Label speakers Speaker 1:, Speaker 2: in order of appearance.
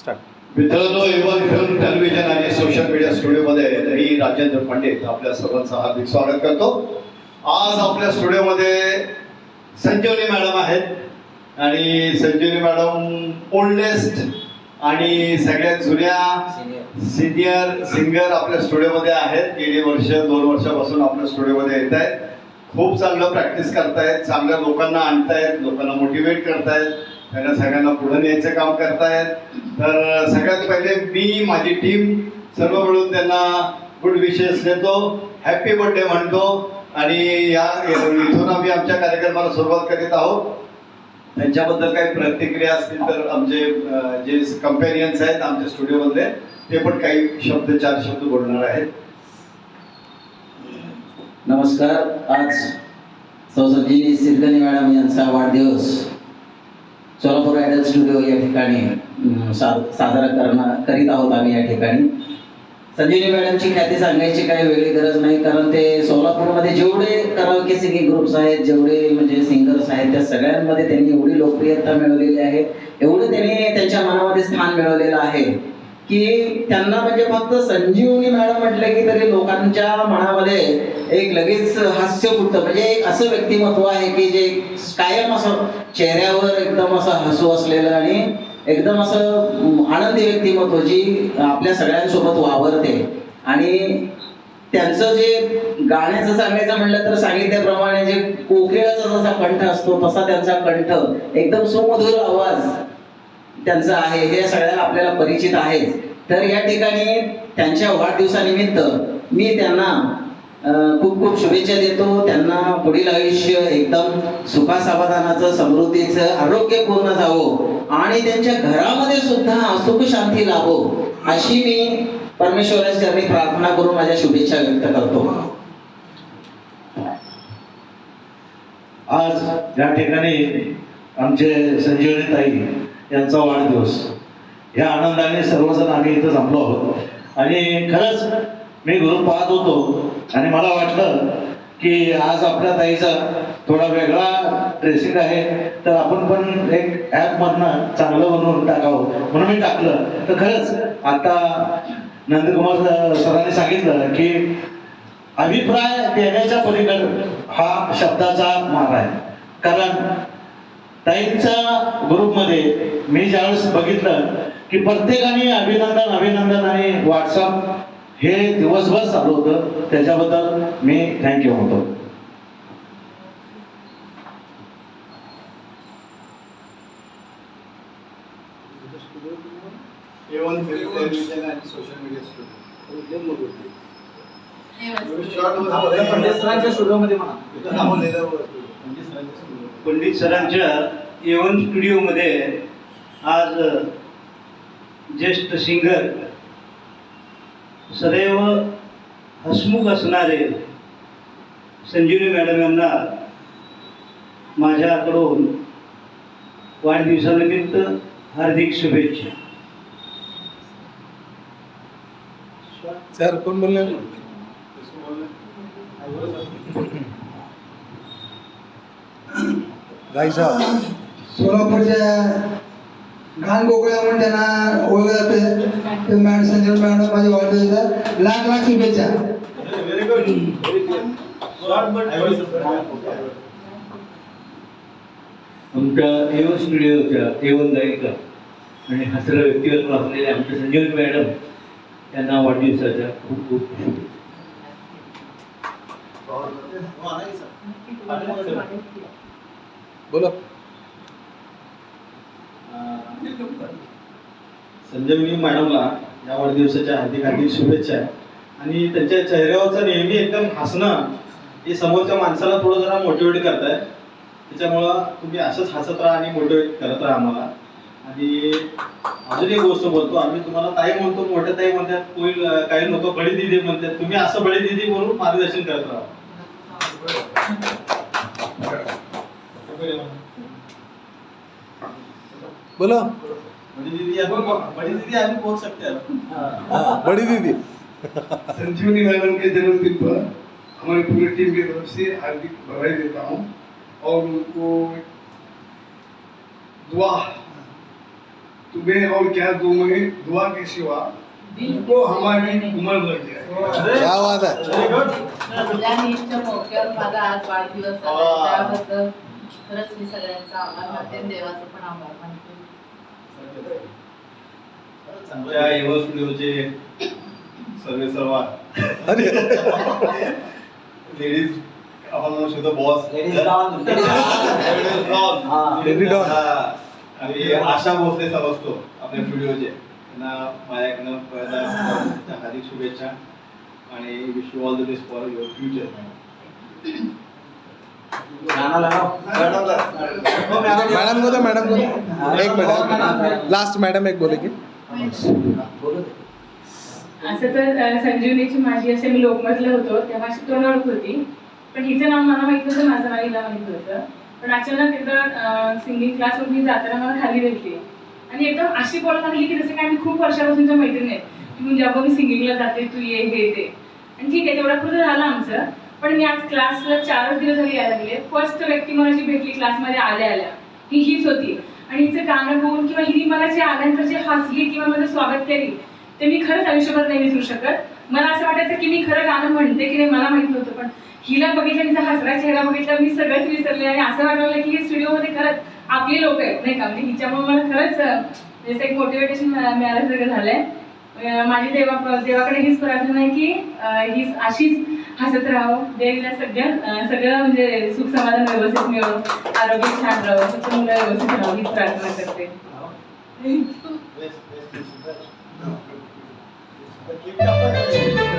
Speaker 1: Start
Speaker 2: मित्रांनो A1 film television आणि social media स्टुडिओमध्ये मी राजेंद्र पंडित आपल्या सर्वांचं हार्दिक स्वागत करतो. आज आपल्या स्टुडिओमध्ये संजीवनी मॅडम आहेत. आणि संजीवनी मॅडम ओल्डेस्ट आणि सगळ्यात जुन्या सिनियर सिंगर आपल्या स्टुडिओमध्ये आहेत. गेली वर्ष दोन वर्षापासून आपल्या स्टुडिओमध्ये येत आहेत. खूप चांगलं प्रॅक्टिस करतायत. चांगल्या लोकांना आणतायत. लोकांना मोटिवेट करतायत. त्यांना सगळ्यांना पुढे न्यायचं काम करतायत. तर सगळ्यात पहिले मी माझी टीम सर्व मिळून त्यांना गुड विशेस देतो हॅपी बर्थडे म्हणतो आणि या इथून आम्ही आमच्या कार्यक्रमाला सुरुवात करीत आहोत. त्यांच्याबद्दल काही प्रतिक्रिया असतील तर आमचे जे कंपॅनियन्स आहेत आमच्या स्टुडिओमधले ते पण काही शब्द चार शब्द बोलणार आहेत.
Speaker 3: नमस्कार. आज सौसजीनी सिद्धनी मॅडम यांचा वाढदिवस. सोलापूर आयडल स्टुडिओ या ठिकाणी सा- साजरा करणं करीत आहोत आम्ही या ठिकाणी. संजीवनी मॅडमची ख्याती सांगायची काही वेगळी गरज नाही कारण ते सोलापूरमध्ये जेवढे करावके सिंगिंग ग्रुप्स आहेत जेवढे म्हणजे सिंगर्स आहेत त्या सगळ्यांमध्ये त्यांनी एवढी लोकप्रियता मिळवलेली आहे. एवढं त्यांनी त्यांच्या मनामध्ये स्थान मिळवलेलं आहे. की त्यांना म्हणजे फक्त संजीवनी मॅडम म्हटलं की तरी लोकांच्या मनामध्ये एक लगेच हास्य फुटतं. म्हणजे एक असं व्यक्तिमत्व आहे की जे कायम असं चेहऱ्यावर एकदम असं हसू असलेलं आणि एकदम असं आनंदी व्यक्तिमत्व जी आपल्या सगळ्यांसोबत वावरते. आणि त्यांचं जे गाण्याचं सांगायचं म्हणलं तर सांगितल्याप्रमाणे जे कोकिळाचा जसा कंठ असतो तसा त्यांचा कंठ एकदम सुमधुर आवाज त्यांचं आहे हे सगळ्यांना आपल्याला परिचित आहे. तर या ठिकाणी त्यांच्या वाढदिवसानिमित्त मी त्यांना खूप खूप शुभेच्छा देतो. त्यांना पुढील आयुष्य एकदम सुखासमाधानाचं समृद्धीचं आरोग्यपूर्ण जावो. आणि त्यांच्या घरामध्ये सुद्धा सुख शांती लाभो अशी मी परमेश्वराच्या चरणी प्रार्थना करून माझ्या शुभेच्छा व्यक्त करतो.
Speaker 4: आज या ठिकाणी आमचे संजीवनी ताई यांचा वाढदिवस. या आनंदाने सर्वजण आम्ही इथं जमलो आहोत. आणि खरंच मी घरून पाहत होतो आणि मला वाटलं की आज आपल्या ताईचा थोडा वेगळा ड्रेसिंग आहे तर आपण पण एक ॲपमधनं चांगलं बनवून टाकावं म्हणून मी टाकलं. तर खरंच आता नंदकुमार सरांनी सांगितलं की अभिप्राय देण्याच्या पलीकडे हा शब्दाचा मार आहे. कारण ताईंच्या ग्रुपमध्ये मी ज्यावेळेस बघितलं की प्रत्येकाने अभिनंदन अभिनंदन आणि व्हॉट्सअप हे दिवसभर चालू होतं. त्याच्याबद्दल मी थँक्यू म्हणतो.
Speaker 2: सोशल मीडिया स्टुडिओ
Speaker 1: पंडितसरांच्या स्टुडिओमध्ये म्हणा
Speaker 5: पंडित सरांच्या एवन स्टुडिओमध्ये आज ज्येष्ठ सिंगर सदैव हसमुख असणारे संजीवनी मॅडम यांना माझ्याकडून वाढदिवसानिमित्त हार्दिक शुभेच्छा.
Speaker 1: सर कोण बोलणार? गाईचा.
Speaker 6: सोलापूरच्या घाण गोकुळ्या म्हणून त्यांना ओळखलं जाते. ते मॅडम संजय मॅडम माझ्या वाढदिवसाच्या लाख लाख शुभेच्छा.
Speaker 5: आमच्या एवन स्टुडिओच्या एवन गायिका आणि हसरं व्यक्तिगत असलेल्या आमच्या संजीवनी मॅडम यांना वाढदिवसाच्या खूप खूप शुभेच्छा.
Speaker 1: बोला.
Speaker 7: संजीवनी मॅडमला या वाढदिवसाच्या हार्दिक हार्दिक शुभेच्छा. आणि त्यांच्या चेहऱ्यावरचं नेहमी एकदम हसणं हे समोरच्या माणसाला थोडं जरा मोटिवेट करताय. त्याच्यामुळं तुम्ही असंच हसत राहा आणि मोटिवेट करत राहा आम्हाला. आणि अजून एक गोष्ट बोलतो आम्ही तुम्हाला ताई म्हणतो मोठ्या ताई म्हणतात कोई काही लोक बडी दिदी म्हणतात. तुम्ही असं बडी दिदी म्हणून मार्गदर्शन करत राहा.
Speaker 1: बोला.
Speaker 7: बडी दीदी आपण बडी दीदी आम्ही पोहोच सकते हैं.
Speaker 1: बड़ी दीदी.
Speaker 8: संजीवनी मैडम के जन्मदिन पर हमारी पूरी टीम की तरफ से हार्दिक बधाई देता हूँ और उनको दुआ तुम्हें और क्या दूं मैं दुआ के सिवा को हमारी उम्र लग जाए।
Speaker 1: क्या बात
Speaker 9: माझा आज वाढदिवस त्याबद्दल खरंच मी सगळ्यांचा आभार मानते. आणि देवाचा पण आभार मानते.
Speaker 7: या एव्हो स्टुडिओचे सर्वे. सर्वा
Speaker 1: अरे.
Speaker 7: लेडीज आपण म्हणू शकतो बॉस.
Speaker 3: हा.
Speaker 7: आणि आशा भोसले समजतो आपल्या स्टुडिओचे त्यांना माझ्याकडनं पहिल्यांदा हार्दिक शुभेच्छा. आणि wish you all the best for your future
Speaker 1: madam को मॅडम को एक मिनिट लास्ट मॅडम एक बोले की
Speaker 10: असं तर संजीवनीची माझी असे मी लोकमतलं होतो तेव्हा अशी तोंड ओळख होती. पण हिचं नाव मला माहीत होतं माझं नाव हिला माहीत होतं पण अचानक एकदा सिंगिंग क्लासवर मी जाताना मला खाली भेटली. आणि एकदम अशी बोलत लागली की जसं काय मी खूप वर्षापासूनच्या मैत्रिणी आहे की म्हणजे जेव्हा मी सिंगिंगला जाते तू ये हे ते. आणि ठीक आहे तेवढा पुढे झालं आमचं. पण मी आज क्लासला चारच दिवस झाली यायला लागले फर्स्ट व्यक्ती मला जी भेटली क्लासमध्ये आल्या आल्या. ही हीच होती. आणि हिचं गाणं बघून किंवा हिने मला जे आल्यानंतर जे हसली किंवा माझं स्वागत केली ते मी खरंच आयुष्यभर नाही विसरू शकत. मला असं वाटायचं की मी खरं गाणं म्हणते की नाही मला माहीत नव्हतं. पण हिला बघितलं तिचा हसरा चेहरा बघितला मी सगळंच विसरले. आणि असं वाटायला की हे स्टुडिओमध्ये खरंच आपली लोक आहेत नाही का? म्हणजे हिच्यामुळे मला खरंच जसं एक मोटिवेशन मिळाल्यासारखं झालंय. माझी देवा देवाकडे हीच प्रार्थना आहे की ही हीच अशीच हसत राहावं. देवीला सगळ्या सगळं म्हणजे सुख समाधान व्यवस्थित मिळवून आरोग्य छान राहावं सगळं मुलं व्यवस्थित राहावं हीच प्रार्थना करते.
Speaker 2: Keep.